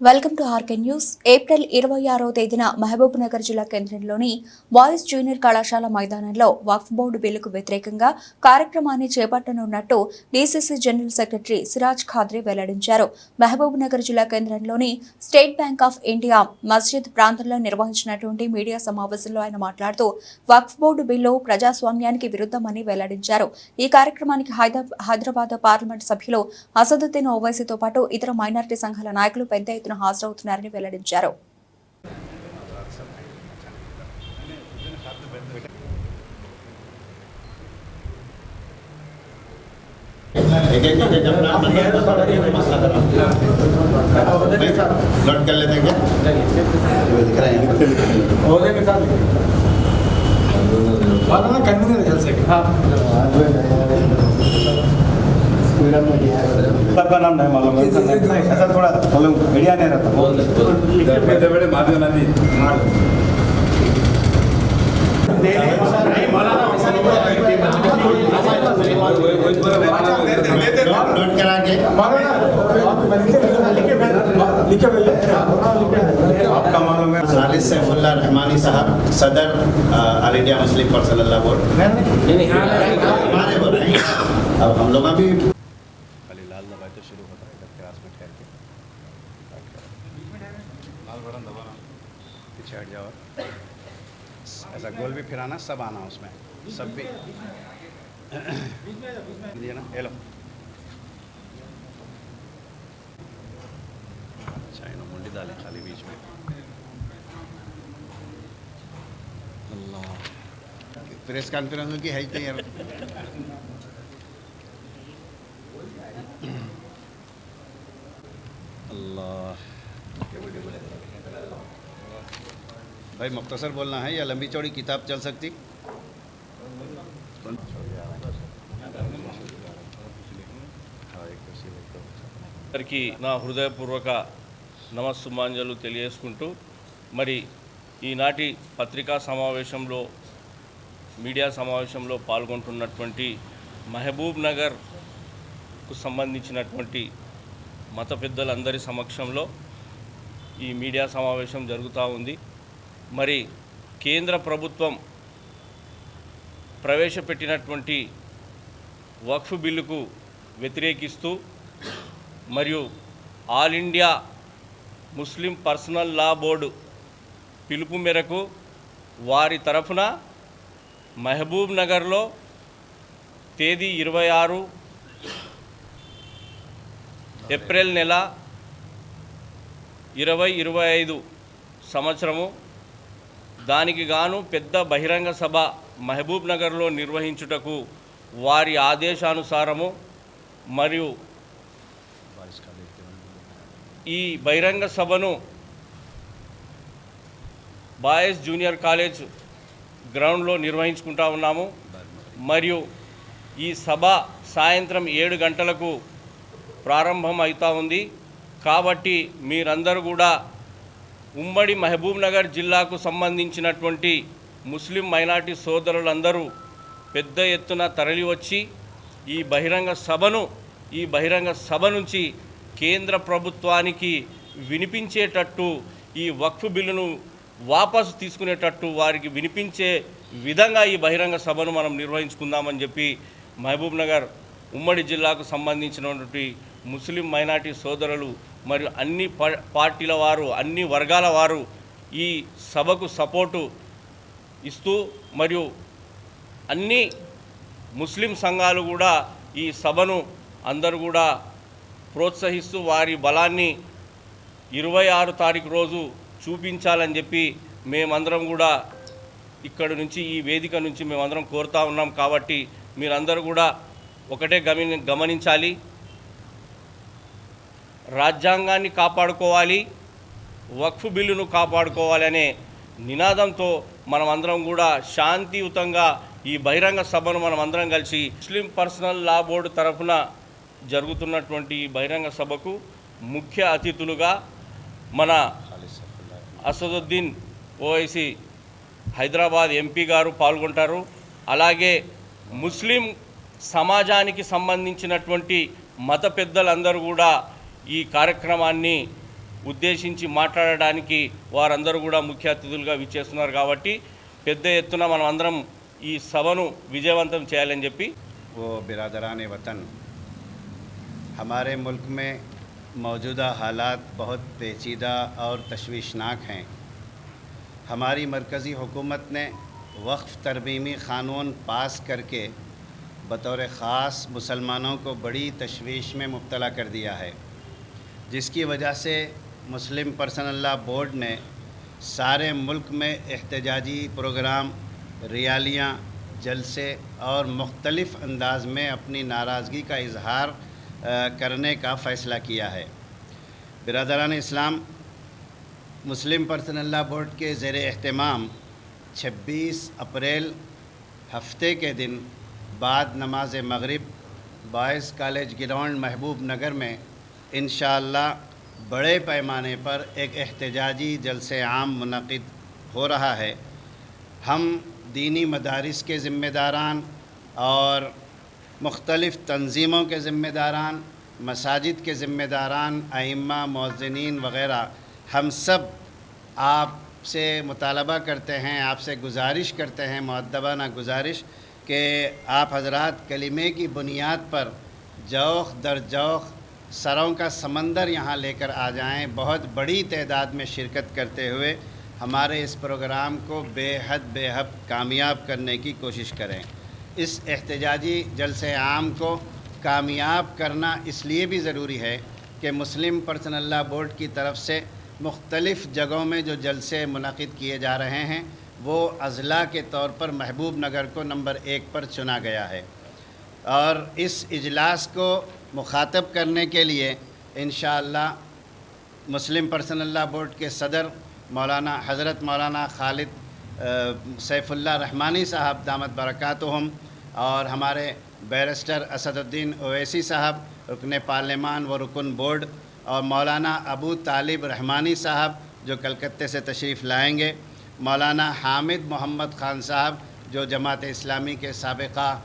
Welcome to RK news April ఇరవై ఆరో తేదీన మహబూబ్ నగర్ జిల్లా కేంద్రంలోని బాయ్స్ జూనియర్ కళాశాల మైదానంలో వక్ఫ్ బోర్డు బిల్లుకు వ్యతిరేకంగా కార్యక్రమాన్ని చేపట్టనున్నట్టు DCC general secretary Siraj Khadri వెల్లడించారు. మహబూబ్ నగర్ జిల్లా కేంద్రంలోని స్టేట్ బ్యాంక్ ఆఫ్ ఇండియా మస్జిద్ ప్రాంతంలో నిర్వహించినటువంటి మీడియా సమావేశంలో ఆయన మాట్లాడుతూ వక్ఫ్ బోర్డు బిల్లు ప్రజాస్వామ్యానికి విరుద్ధమని వెల్లడించారు. ఈ కార్యక్రమానికి హైదరాబాద్ పార్లమెంట్ సభ్యులు అసదుద్దీన్ ఓవైసీతో పాటు ఇతర మైనారిటీ సంఘాల నాయకులు పెద్ద ఎత్తున హాజరవుతున్నారని వెల్లడించారు एक एक एक एक अपना मतलब बता रही है मसला करो नोट कर लेते हैं क्या ये दिख रहा है हो जाएगा साहब वाला ना कन्वीनर चल सके हाँ سب کا نام نہیں معلوم ایسا تھوڑا معلوم میڈیا نہیں آپ کا معلوم ہے؟ خالد سیف اللہ رحمانی صاحب صدر علی مسلم پر صلی اللہ بورڈ ہمارے بول رہے ہیں اب ہم لوگ ابھی سے شروع ہوتا ہے ادھر کراس میں ٹھہر کے۔ پیچھے ہٹ جاؤ۔ ایسا گول بھی پھرانا سب آنا اس میں۔ سب بھی۔ دیجیے نا ہیلو اچھا انہوں منڈی ڈالیں خالی بیچ میں۔ اللہ۔ پریس کانفرنس کی ہے ہی یار۔ अल्लाह प्रेस कॉन्फ्रेंस की है ही तो यार अल्लाह भाई मुख्तसर बोलना है या लंबी चौड़ी किताब चल सकती అందరికీ నా హృదయపూర్వక నమస్సుమాంజలు తెలియజేసుకుంటూ మరి ఈనాటి పత్రికా సమావేశంలో మీడియా సమావేశంలో పాల్గొంటున్నటువంటి మహబూబ్ నగర్కు సంబంధించినటువంటి మత పెద్దలందరి సమక్షంలో ఈ మీడియా సమావేశం జరుగుతూ ఉంది. మరి కేంద్ర ప్రభుత్వం ప్రవేశపెట్టినటువంటి వక్ఫ్ బిల్లుకు వ్యతిరేకిస్తూ మరియు all India Muslim personal law board పిలుపు మేరకు వారి తరఫున మహబూబ్ నగర్లో తేదీ ఇరవై ఆరు ఏప్రిల్ నెల ఇరవై ఇరవై ఐదు సంవత్సరము. దానికి గాను పెద్ద బహిరంగ సభ మహబూబ్ నగర్లో నిర్వహించుటకు వారి ఆదేశానుసారము మరియు ఈ బహిరంగ సభను బాయ్స్ జూనియర్ కాలేజ్ గ్రౌండ్లో నిర్వహించుకుంటా ఉన్నాము. మరియు ఈ సభ సాయంత్రం ఏడు గంటలకు ప్రారంభం అవుతూ ఉంది. కాబట్టి మీరందరూ కూడా ఉమ్మడి మహబూబ్నగర్ జిల్లాకు సంబంధించినటువంటి ముస్లిం మైనార్టీ సోదరులందరూ పెద్ద ఎత్తున తరలివచ్చి ఈ బహిరంగ సభను ఈ బహిరంగ సభ నుంచి కేంద్ర ప్రభుత్వానికి వినిపించేటట్టు ఈ వక్ఫ్ బిల్లును వాపసు తీసుకునేటట్టు వారికి వినిపించే విధంగా ఈ బహిరంగ సభను మనం నిర్వహించుకుందామని చెప్పి మహబూబ్నగర్ ఉమ్మడి జిల్లాకు సంబంధించినటువంటి ముస్లిం మైనార్టీ సోదరులు మరియు అన్ని పార్టీల వారు అన్ని వర్గాల వారు ఈ సభకు సపోర్టు ఇస్తూ మరియు అన్ని ముస్లిం సంఘాలు కూడా ఈ సభను అందరూ కూడా ప్రోత్సహిస్తూ వారి బలాన్ని ఇరవై ఆరు తారీఖు రోజు చూపించాలని చెప్పి మేమందరం కూడా ఇక్కడ నుంచి ఈ వేదిక నుంచి మేమందరం కోరుతా ఉన్నాం కాబట్టి మీరందరూ కూడా ఒకటే గమని గమనించాలి. రాజ్యాంగాన్ని కాపాడుకోవాలి. వక్ఫ్ బిల్లును కాపాడుకోవాలనే నినాదంతో మనమందరం కూడా శాంతియుతంగా ఈ బహిరంగ సభను మనం అందరం కలిసి ముస్లిం పర్సనల్ లా బోర్డు తరఫున జరుగుతున్నటువంటి ఈ బహిరంగ సభకు ముఖ్య అతిథులుగా మన అసదుద్దీన్ ఓవైసీ హైదరాబాద్ ఎంపీ గారు పాల్గొంటారు. అలాగే ముస్లిం سمجا کی سمبند مت پہ کارکرما کی وارہ اتنا چیز کا بٹن منہم یہ سب نجیوت چیلنج بنی وت ہمارے ملک میں موجودہ حالات بہت پیچیدہ اور تشویشناک ہیں ہماری مرکزی حکومت نے وقف ترمیمی قانون پاس کر کے بطور خاص مسلمانوں کو بڑی تشویش میں مبتلا کر دیا ہے۔ جس کی وجہ سے مسلم پرسنل لا بورڈ نے سارے ملک میں احتجاجی پروگرام، ریالیاں، جلسے اور مختلف انداز میں اپنی ناراضگی کا اظہار کرنے کا فیصلہ کیا ہے۔ برادران اسلام، مسلم پرسنل اللہ بورڈ کے زیر اہتمام چھبیس اپریل ہفتے کے دن بعد نماز مغرب بوائز کالج گراؤنڈ محبوب نگر میں انشاءاللہ بڑے پیمانے پر ایک احتجاجی جلس عام منعقد ہو رہا ہے۔ ہم دینی مدارس کے ذمہ داران اور مختلف تنظیموں کے ذمہ داران، مساجد کے ذمہ داران، ائمہ، مؤذنین وغیرہ، ہم سب آپ سے مطالبہ کرتے ہیں، آپ سے گزارش کرتے ہیں معدبانہ گزارش کہ آپ حضرات کلمے کی بنیاد پر جوخ در جوخ سروں کا سمندر یہاں لے کر آ جائیں، بہت بڑی تعداد میں شرکت کرتے ہوئے ہمارے اس پروگرام کو بے حد بے حد کامیاب کرنے کی کوشش کریں۔ اس احتجاجی جلسے عام کو کامیاب کرنا اس لیے بھی ضروری ہے کہ مسلم پرسن اللہ بورڈ کی طرف سے مختلف جگہوں میں جو جلسے منعقد کیے جا رہے ہیں وہ اضلاع کے طور پر محبوب نگر کو نمبر ایک پر چنا گیا ہے۔ اور اس اجلاس کو مخاطب کرنے کے لیے انشاءاللہ مسلم پرسنل اللہ بورڈ کے صدر مولانا حضرت مولانا خالد سیف اللہ رحمانی صاحب دامت برکاتہم اور ہمارے بیرسٹر اسد الدین اویسی صاحب، رکن پارلیمان و رکن بورڈ اور مولانا ابو طالب رحمانی صاحب جو کلکتے سے تشریف لائیں گے۔ مولانا حامد محمد خان صاحب جو جماعت اسلامی کے سابقہ